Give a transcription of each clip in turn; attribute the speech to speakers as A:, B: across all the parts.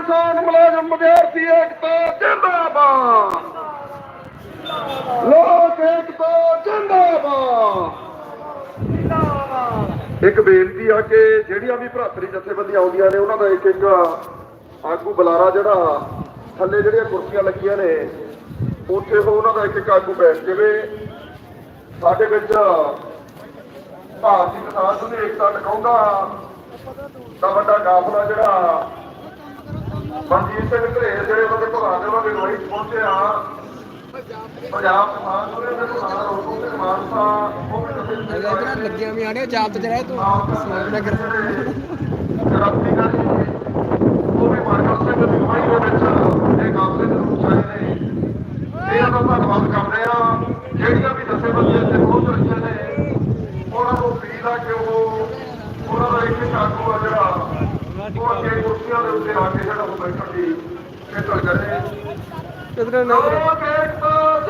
A: ਕਿਸਾਨ ਮੁਲਾਜ਼ਮ ਵਿਦਿਆਰਥੀ ਏਕਤਾ, ਜਿੰਦਾਬਾਦ। ਲੋਕ ਏਕਤਾ, ਜਿੰਦਾਬਾਦ। ਇੱਕ ਬੇਨਤੀ ਆ ਕਿ ਜਿਹੜੀਆਂ ਵੀ ਭਰਾਤਰੀ ਜਥੇਬੰਦੀਆਂ ਆਉਂਦੀਆਂ ਨੇ, ਉਹਨਾਂ ਦਾ ਇੱਕ ਇੱਕ ਆਗੂ ਬੁਲਾਰਾ ਜਿਹੜਾ ਥੱਲੇ ਜਿਹੜੀਆਂ ਕੁਰਸੀਆਂ ਲੱਗੀਆਂ ਨੇ, ਉੱਥੇ ਉਹਨਾਂ ਦਾ ਇੱਕ ਇੱਕ ਆਗੂ ਬੈਠ ਜਾਵੇ। ਸਾਡੇ ਵਿੱਚ ਭਾਰਤੀ ਕਿਸਾਨ ਸੰਘ ਏਕਤਾ ਟਿਕਾਉਂਦਾ ਦਾ ਵੱਡਾ ਕਾਫਲਾ ਜਿਹੜਾ ਮਨਜੀਤ ਸਿੰਘ ਘਰੇਲ ਜਿਹੜੇ ਉਹਦੇ ਭਗਵਾਨ ਦੇ ਉਹਨਾਂ ਲੋਹੀ ਪਹੁੰਚੇ ਪੰਜਾਬ ਕਿਸਾਨ ਸੰਘ ਦੇ ਪ੍ਰਧਾਨ ਰੋਕੂ ਸਿੰਘ ਮਾਨਸਾ ਉਹ ਵੀ ਤੁਸੀਂ
B: ਵੀ ਆਣੇ ਜਾਪ ਤੇ ਰਹਿ ਤੂੰ ਸਲਾਮ ਨਾ ਕਰ
A: ਉਹ ਵੀ ਮਾਰਕਸ ਸਿੰਘ ਦੀ ਅਗਵਾਈ ਦੇ ਵਿੱਚ ਇਹ ਕਾਫਲੇ ਦੇ ਰੂਪ ਚਾਹੇ ਨੇ ਇਹਨਾਂ ਦਾ ਧੰਨਵਾਦ ਕਰਦੇ ਆ ਜਿਹੜੀਆਂ ਵੀ ਜਥੇਬੰਦੀਆਂ ਇੱਥੇ ਪਹੁੰਚ ਰਹੀਆਂ ਨੇ ਉਹਨਾਂ ਨੂੰ ਅਪੀਲ ਆ ਕਿ ਉਹ ਉਹਨਾਂ ਦਾ ਇੱਕ ਇੱਕ ਆਗੂ ਆ ਜਿਹੜਾ ਉਹ ਅੱਗੇ ਕੁਰਸੀਆਂ ਦੇ ਉੱਤੇ ਆ ਕੇ ਜਿਹੜਾ ਉਹ ਬੈਠਣ ਦੀ ਖੇਤਰ ਕਰੇ
B: ਇਧਰ ਨਾ
A: ਲੋਕ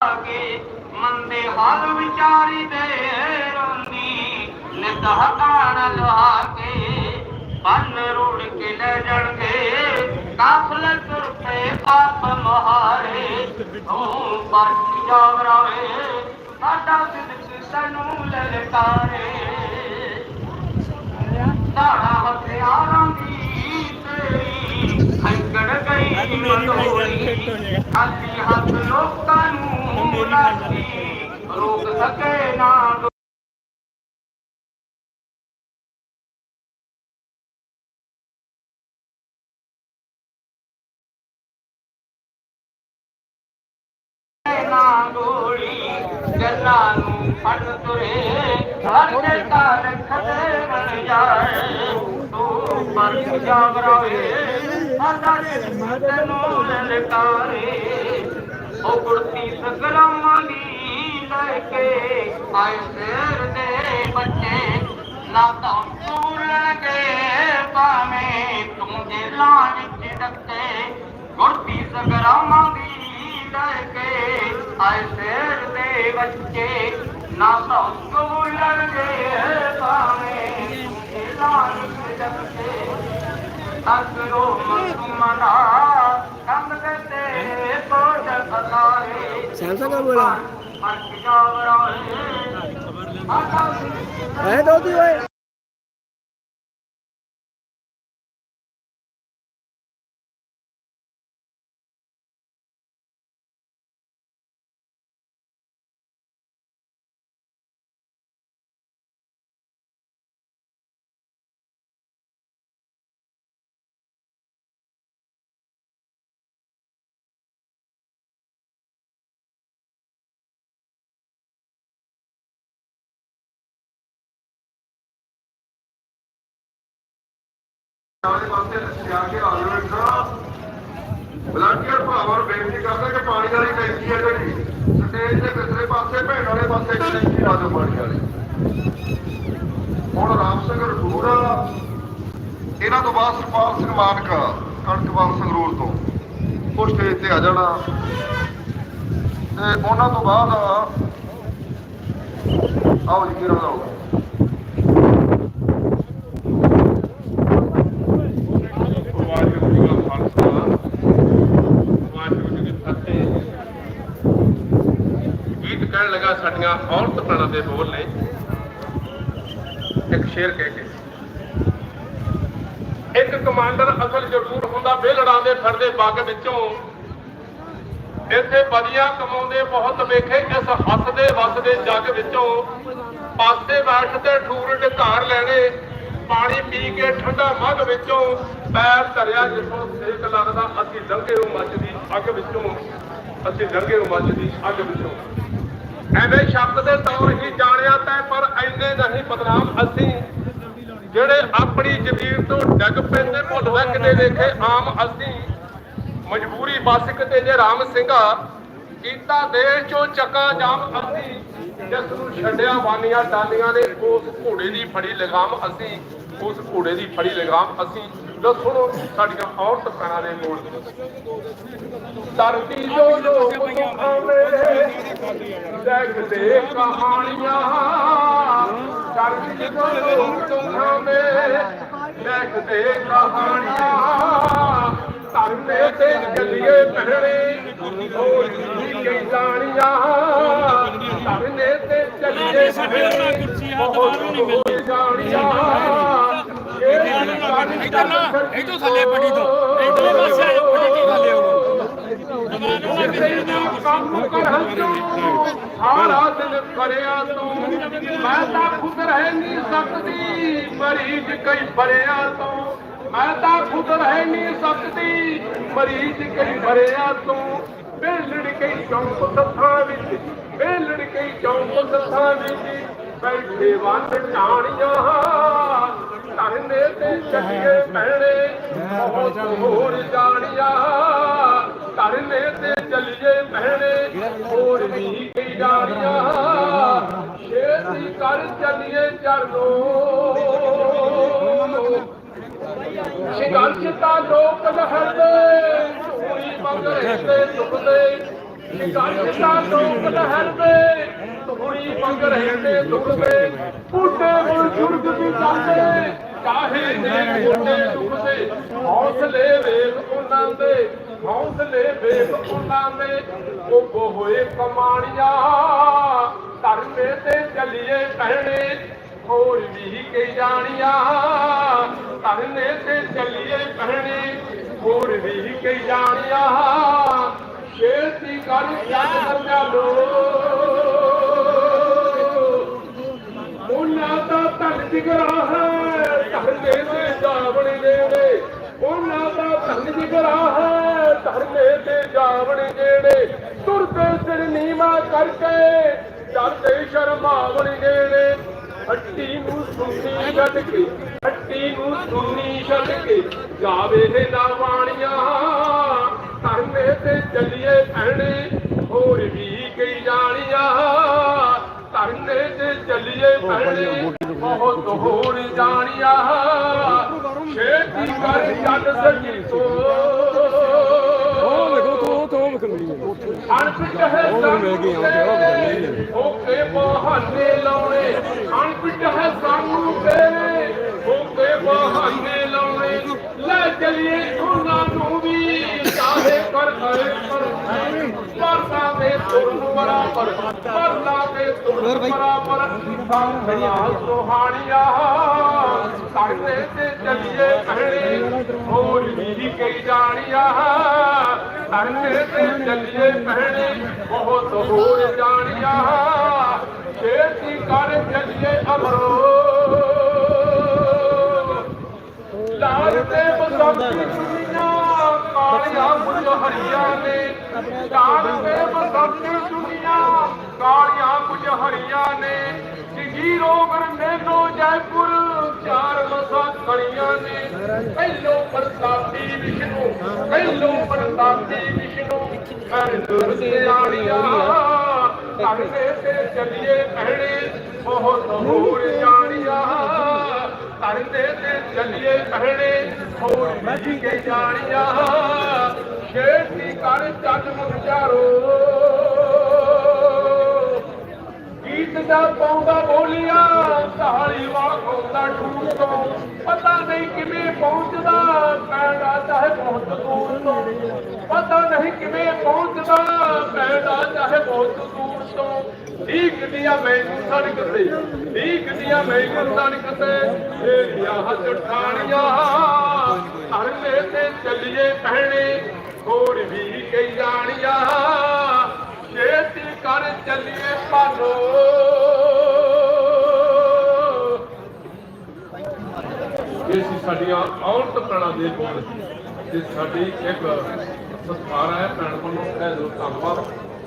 C: ਕੇ ਮੰਦੇ ਹਾਲ ਵਿਚਾਰੀ ਦੇ ਰੋਂਦੀ ਨਿਤ ਹਟਾਣ ਲਵਾ ਕੇ ਬੰਨ ਰੋੜ ਕੇ ਲੈ ਜਾਣਗੇ ਕਾਫਲੇ ਤੁਰ ਪਏ ਆਪ ਮਹਾਰੇ। ਤੂੰ ਪਰਚ ਜਾਵਰਾਵੇ ਸਾਡਾ ਸਿਦਕ ਸਾਨੂੰ ਲਲਕਾਰੇ ਦਾੜਾ ਹਥਿਆਰਾਂ ਦੀ ਖੰਗੜ ਗਈ ਮਟੋਰੀ ਖਾਲੀ ਹੱਥ ਲੋਕਾਂ ਨੂੰ ਲਾਗੀ ਰੋਕ ਸਕੇ ਨਾ ਗੋਲੀ ਨੂੰ ਫੜ ਤੁਰੇ। ਹਰ ਦੇ ਕਾਲ ਖਤੇ ਬਣ ਜਾਏ। ਤੂੰ ਪਰ ਸਾਡਾ ਜਿਸਮ ਤੈਨੂੰ ਲਲਕਾਰੇ ਉਹ ਕੁਰਤੀ ਸਗਰਾਮਾਂ ਦੀ ਲੈ ਕੇ ਆਏ ਸ਼ੇਰ ਦੇ ਬੱਚੇ ਨਾ ਤਾਂ ਸੂਰ ਭਾਵੇਂ ਤੂੰ ਜੇਲਾਂ ਵਿੱਚ ਡੱਕੇ ਕੁਰਤੀ ਸਗਰਾਮਾਂ ਦੀ ਲੈ ਕੇ ਆਏ ਸ਼ੇਰ ਦੇ ਬੱਚੇ, ਨਾ ਤਾਂ ਸੂਰ ਲਗੇ ਭਾਵੇਂ ਤੂੰ ਜੇਲਾਂ ਵਿੱਚ ਡੱਕੇ ਅਸਰੋ ਮਸਮਨਾ ਕੰਗ ਤੇ ਕੋਟ ਅਤਾਰੇ
B: ਸੈਮਸੰਗ ਦਾ ਬੋਲਾ। ਹੈ ਦੋਤੀ ਓਏ।
A: ਵਾਲੇ ਪਾਸੇ ਬੇਨਤੀ ਕਰਦਾ ਕਿ ਪਾਣੀ ਵਾਲੀ ਟੈਂਕੀ ਹੈ ਜਿਹੜੀ। ਸਟੇਜ ਦੇ ਪਿਛਲੇ ਪਾਸੇ, ਭੈਣ ਵਾਲੇ ਪਾਸੇ ਇੱਕ ਟੈਂਕੀ ਲਾ ਦਿਓ ਪਾਣੀ ਵਾਲੀ। ਹੁਣ ਰਾਮ ਸਿੰਘ ਰਸੂਰ ਇਹਨਾਂ ਤੋਂ ਬਾਅਦ ਸਰਪਾਲ ਸਿੰਘ ਮਾਨਕ ਕਣਕਵਾਲ ਸੰਗਰੂਰ ਤੋਂ। ਉਹ ਸਟੇਜ ਤੇ ਆ ਜਾਣਾ। ਤੇ ਉਹਨਾਂ ਤੋਂ ਬਾਅਦ ਆਓ ਜੀ ਕਿਰਾਂ ਆਓ
D: ਵਾਹਿਗੁਰੂ ਜੀ ਕਾ ਖਾਲਸਾ ਵਾਹਿਗੁਰੂ ਜੀ ਕੀ ਫਤਿਹ ਕਹਿਣ ਲੱਗਾ ਸਾਡੀਆਂ ਦੇ ਬੋਲ ਨੇ। ਇੱਕ ਸ਼ੇਰ ਕਹਿ ਕੇ। ਇੱਕ ਕਮਾਂਡਰ ਅਸਲ ਜ਼ਰੂਰ ਹੁੰਦਾ ਬੇਲੜਾਂ ਦੇ ਫਿਰਦੇ ਬੱਗ ਵਿੱਚੋਂ। ਇੱਥੇ ਵਧੀਆ ਕਮਾਉਂਦੇ ਬਹੁਤ ਵੇਖੇ ਇਸ ਹੱਸਦੇ ਵਸਦੇ ਜੱਗ ਵਿੱਚੋਂ। ਪਾਸੇ ਬੈਠ ਤੇ ਠੂਰ ਢਕਾਰ ਲੈਣੇ, ਪਾਣੀ ਪੀ ਕੇ ਠੰਡਾ ਮੱਗ ਵਿੱਚੋਂ। ਪੈਰ ਧਰਿਆ ਜਿੱਥੋਂ ਸੇਕ ਲੱਗਦਾ ਅਸੀਂ ਲੰਘੇ ਉਹ ਮੱਚਦੀ ਅੱਗ ਵਿੱਚੋਂ। ਅਸੀਂ ਲੰਘੇ ਉਹ ਮੱਚਦੀ ਅੱਗ ਵਿੱਚੋਂ। ਐਵੇਂ ਸ਼ਬਦ ਦੇ ਤੌਰ ਹੀ ਜਾਣਿਆ ਤੈ ਪਰ ਐਨੇ ਨਹੀਂ ਬਦਨਾਮ ਅਸੀਂ। ਜਿਹੜੇ ਆਪਣੀ ਜ਼ਮੀਰ ਤੋਂ ਡੱਗ ਪੈਂਦੇ ਭੁੱਲ ਕਿਤੇ ਵੇਖੇ, ਆਮ ਅਸੀਂ। ਮਜਬੂਰੀ ਬਸ ਕਿਤੇ ਜੇ ਰਾਮ ਸਿੰਘਾ, ਕੀਤਾ ਦੇਸ਼ ਚੋਂ ਚੱਕਾ ਜਾਮ ਅਸੀਂ। ਜਿਸ ਨੂੰ ਛੱਡਿਆ ਬਾਨੀਆਂ ਟਾਲੀਆਂ ਦੇ ਉਸ ਘੋੜੇ ਦੀ ਫੜੀ ਲਗਾਮ ਅਸੀਂ। ਉਸ ਘੋੜੇ ਦੀ ਫੜੀ ਲਗਾਮ ਅਸੀਂ ਸੁਣੋ ਸਾਡੀਆਂ ਔਰਤ ਭੈਣਾਂ ਦੇ ਮੋੜ ਧਰਤੀ ਜੋ ਲੋਕ ਸੁਖਾਵੇਂ ਦੇਖਦੇ ਕਹਾਣੀਆਂ। ਧਰਤੀ ਜੋ ਲੋਕ ਸੁਖਾਵੇਂ ਦੇਖਦੇ ਕਹਾਣੀਆਂ। ਧਰਮੇ ਤੇ ਚੱਲੀਏ ਪਹਿਰੇ ਹੋਰ ਕੀ ਕਈ ਜਾਣੀਆਂ ਧਰਮੇ ਤੇ ਚੱਲੀਏ ਪਹਿਰੇ ਹੋਰ ਜਾਣੀਆਂ ਇਹ ਤੋਂ ਥੱਲੇ ਪੜੀ ਤੋਂ ਇਧਰਲੇ ਪਾਸੇ ਆਇਓ ਪੜੀ ਤੋਂ ਥੱਲੇ ਕੰਮ ਕਰਨ ਤੂੰ। ਸਾਰਾ ਦਿਨ ਕਰਿਆ ਤੂੰ ਮੈਂ ਤਾਂ ਖੁਦ ਰਹਿ ਨਹੀਂ ਸਕਦੀ ਮਰੀਜ਼ ਕਈ ਭਰਿਆ ਤੂੰ। ਮੈਂ ਤਾਂ ਖੁਦ ਰਹਿ ਨਹੀਂ ਸਕਦੀ ਮਰੀਜ਼ ਕਈ ਭਰਿਆ ਤੂੰ ਬੇਲੜ ਕਈ ਚੌਂਕ ਸੱਥਾਂ ਵਿੱਚ, ਬੇਲੜ ਕਈ ਚੌਂਕ ਸੱਥਾਂ ਵਿੱਚ। ਬੈਠੇ ਵੰਡ ਟਾਣੀਆਂ ਹੋਰ ਜਾਣੀਆਂ, ਧਰਨੇ ਤੇ ਚੱਲੀਏ ਭੈਣੇ ਹੋਰ ਵੀ ਕਈ ਜਾਣੀਆਂ। ਛੇਤੀ ਕਰ ਚੱਲੀਏ ਚਰਨੋ। ਸੰਘਰਸ਼ ਤਾਂ ਲੋਕ ਲਹਿਰਦੇ ਝੂੜੀ ਮੰਗਰੇ ਤੇ ਦੁਖਦੇ ਸੰਘਰਸ਼ ਤਾਂ ਲੋਕ ਲਹਿਰਦੇ ਝੂੜੀ ਮੰਗਰੇ ਤੇ ਦੁਖਦੇ ਬੁੱਢੇ ਬਜ਼ੁਰਗ ਵੀ ਜਾਂਦੇ ਕਾਹੇ ਨੇ ਬੁੱਢੇ ਦੁਖਦੇ ਹੌਸਲੇ ਵੇਖ ਉਹਨਾਂ ਦੇ, ਹੌਸਲੇ ਵੇਖ ਉਹਨਾਂ ਦੇ। ਉਹ ਹੋਏ ਕਮਾਣੀਆਂ, ਧਰਮੇ ਤੇ ਚੱਲੀਏ ਪਹਿਣੇ, ਹੋਰ ਵੀ ਕਈ ਜਾਣੀਆਂ। ਧਰਨੇ ਤੇ ਚੱਲੀਏ ਪਹਿਣੇ, ਹੋਰ ਵੀ ਕਈ ਜਾਣੀਆਂ। ਛੇਤੀ ਕਰ ਜੱਜ ਲੋ ਉਹਨਾਂ ਦਾ ਧਨ ਜਿਗਰਾ ਹੈ। ਜਾਵਣ ਜਿਹੜੇ ਉਹਨਾਂ ਦਾ ਧਨ ਜਿਗਰਾ ਹੈ ਧਰਨੇ ਤੇ ਜਾਵਣ ਜਿਹੜੇ ਤੁਰਦੇ ਸਿਰ ਨੀਵਾ ਕਰਕੇ ਡਰਦੇ ਸ਼ਰਮਾਵਣ ਜਿਹੜੇ ਹੱਟੀ ਨੂੰ ਸੁੰਨੀ ਛੱਡ ਕੇ, ਹੱਟੀ ਨੂੰ ਸੁੰਨੀ ਛੱਡ ਕੇ ਜਾਵੇ ਇਹ ਨਾ ਬਾਣੀਆਂ ਧਰਨੇ ਤੇ ਚੱਲੀਏ ਭੈਣੇ, ਹੋਰ ਵੀ ਕਈ ਜਾਣੀਆਂ। ਧਰਨੇ ਤੇ ਚੱਲੀਏ ਭੈਣੇ ਬਹੁਤ ਹੋਰ ਜਾਣੀਆਂ। ਛੇਤੀ ਕਰ ਚੱਲ ਸਕੀ ਤੋ ਅਣਪਿੱਟ ਹੈ ਓਕੇ ਬਹਾਨੇ ਲਾਉਣੇ। ਅਣਪਿੱਟ ਹੈ ਸਾਨੂੰ ਤੇਰੇ ਓਕੇ ਬਹਾਨੇ ਲਾਉਣੇ। ਲੈ ਚਲੀਏ ਉਹਨਾਂ ਨੂੰ ਵੀ ਚਾਹੇ ਕਰ ਕਰੇ ਤੁਰਨ ਬਰਾਬਰ ਪਰਦਾ ਦੇ ਤੁਰਨ ਬਰਾਬਰ ਸੰਭਾਲ ਸੁਹਾਣੀਆਂ ਸਾਡੇ ਤੇ ਚੱਲੀਏ ਭੈਣੇ ਹੋਰ ਵੀ ਕਈ ਜਾਣੀਆਂ ਸਾਡੇ ਤੇ ਚੱਲੀਏ ਭੈਣੇ ਬਹੁਤ ਹੋਰ ਜਾਣੀਆਂ ਛੇਤੀ ਕਰ ਚੱਲੀਏ ਅਮਰੋ ਲਾਲ ਤੇ ਬਸੰਤੀ ਦੁਨੀਆ ਕਾਲੀਆਂ ਮੁਝ ਹਰੀਆਂ ਨੇ। ਲਾਲ ਬਸੰਤੀ ਦੁਨੀਆ ਕਾਲੀਆਂ ਕੁਝ ਹਰੀਆਂ ਨੇ ਜਿਗੀ ਰੋਗਰ ਜੈਪੁਰ, ਚਾਰ ਮਸਾ ਖੜੀਆਂ ਨੇ। ਪਹਿਲੋ ਪ੍ਰਤਾਪੀ ਵਿਸ਼ਨੂੰ, ਪਹਿਲੋ ਪ੍ਰਤਾਪੀ ਵਿਸ਼ਨੂੰ ਮੈਂ ਦੁਰਦੇ ਆੜੀਆਂ ਧਰਨੇ ਤੇ ਚੱਲੀਏ ਭੈਣੇ, ਬਹੁਤ ਹੋਰ ਜਾਣੀਆਂ। ਧਰਨੇ ਤੇ ਚੱਲੀਏ ਭੈਣੇ, ਹੋਰ ਵੀ ਕੇ ਜਾਣੀਆਂ। ਛੇਤੀ ਕਰ ਚੱਲ ਮੁਖਿਆਰੋ ਗੀਤ ਦਾ ਪਾਉਂਦਾ ਬੋਲੀਆਂ, ਢਾਲੀ ਵਾਖਾਉਂਦਾ ਠੂਰ ਪਤਾ ਨਹੀਂ ਕਿਵੇਂ ਪਹੁੰਚਦਾ ਪੈਂਦਾ ਚਾਹੇ ਬਹੁਤ ਦੂਰ ਤੋਂ। ਪਤਾ ਨਹੀਂ ਕਿਵੇਂ ਪਹੁੰਚਦਾ ਪੈਂਦਾ ਚਾਹੇ ਬਹੁਤ ਦੂਰ ਤੋਂ। ਠੀਕ ਦੀਆਂ ਮੈਨੂੰ ਸੜਕ ਤੇ ਠੀਕ ਦੀਆਂ ਮੈਨੂੰ ਸੜਕ ਤੇ। ਇਹ ਹੱਥ ਠਾਣੀਆਂ ਧਰਮੇ ਤੇ ਚੱਲੀਏ ਪਹਿਣੇ ਹੋਰ ਵੀ ਕਈ ਜਾਣੀਆਂ। ਛੇਤੀ ਕਰ ਚੱਲੀਏ ਪਾਲੋ ਇਹ ਸੀ ਸਾਡੀਆਂ ਔਰਤ ਪ੍ਰਾਣਾ ਦੇ ਬੋਲ ਤੇ ਸਾਡੀ ਇੱਕ ਸੰਸਕਾਰ ਹੈ ਭੈਣ ਵੱਲੋਂ। ਇਹ ਜ਼ਰੂਰ ਧੰਨਵਾਦ।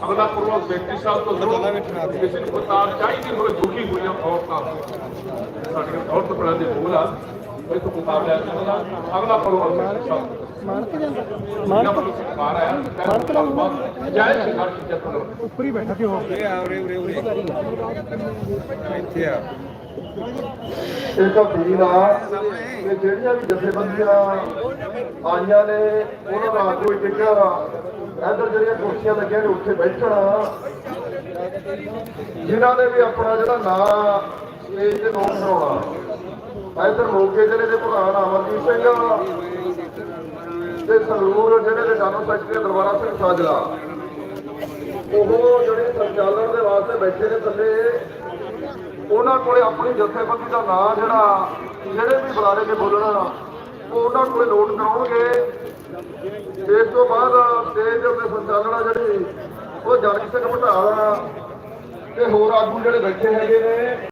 D: ਅਗਲਾ ਪ੍ਰੋਗਰਾਮ ਬੇਟੀ ਸਾਹਿਬ ਤੋਂ ਜ਼ਰੂਰ ਕਿਸੇ ਨੂੰ ਪਤਾਰ ਚਾਹੀਦੀ ਹੋਵੇ ਦੁਖੀ ਹੋਈਆਂ ਔਰਤਾਂ। ਸਾਡੀਆਂ ਔਰਤ ਪ੍ਰਾਣਾ ਦੇ ਬੋਲ ਆ। ਇਹ ਤੋਂ ਪਤਾਰ ਲੈ ਸਕਦਾ ਅਗਲਾ ਪ੍ਰੋਗਰਾਮ ਬੇਟੀ ਸਾਹਿਬ
B: ਮਾਰ ਕੇ ਜਾਂਦਾ
D: ਮਾਰ ਤੋਂ
B: ਉੱਪਰ ਹੀ ਬੈਠਾ
A: ਇੱਥੇ ਆ।
D: ਇੱਕ ਜਿਹੜੀਆਂ ਵੀ ਜਥੇਬੰਦੀਆਂ ਆਈਆਂ ਨੇ ਉਹਨਾਂ ਦਾ ਕੋਈ ਟਿਕਾ ਇੱਧਰ ਜਿਹੜੀਆਂ ਕੁਰਸੀਆਂ ਲੱਗੀਆਂ ਨੇ ਉੱਥੇ ਬੈਠਣ। ਜਿਨ੍ਹਾਂ ਨੇ ਵੀ ਆਪਣਾ ਜਿਹੜਾ ਨਾਂ ਸਟੇਜ ਤੇ ਨੋਟ ਕਰਾਉਣਾ। ਇੱਧਰ ਮੋਗੇ ਜ਼ਿਲ੍ਹੇ ਦੇ ਪ੍ਰਧਾਨ ਅਮਰਜੀਤ ਸਿੰਘ ਤੇ ਸੰਗਰੂਰ ਜਿਹੜੇ ਦੇ ਜਨਰਲ ਸੈਕਟਰੀ ਦਰਬਾਰਾ ਸਿੰਘ ਸਾਜਲਾ ਉਹ ਜਿਹੜੇ ਸੰਚਾਲਨ ਦੇ ਵਾਸਤੇ ਬੈਠੇ ਨੇ ਥੱਲੇ, ਉਹਨਾਂ ਕੋਲੇ ਆਪਣੀ ਜਥੇਬੰਦੀ ਦਾ ਨਾਂ ਜਿਹੜਾ, ਜਿਹੜੇ ਵੀ ਬੁਲਾਰੇ ਨੇ ਬੋਲਣਾ ਉਹ ਉਹਨਾਂ ਕੋਲੇ ਨੋਟ ਕਰਾਉਣਗੇ। ਇਸ ਤੋਂ ਬਾਅਦ ਸਟੇਜ ਦੇ ਉੱਤੇ ਸੰਚਾਲਨਾ ਜਿਹੜੀ, ਉਹ ਜਨਕ ਸਿੰਘ ਭਟਾਲਾ ਤੇ ਹੋਰ ਆਗੂ ਜਿਹੜੇ ਬੈਠੇ ਹੈਗੇ ਨੇ।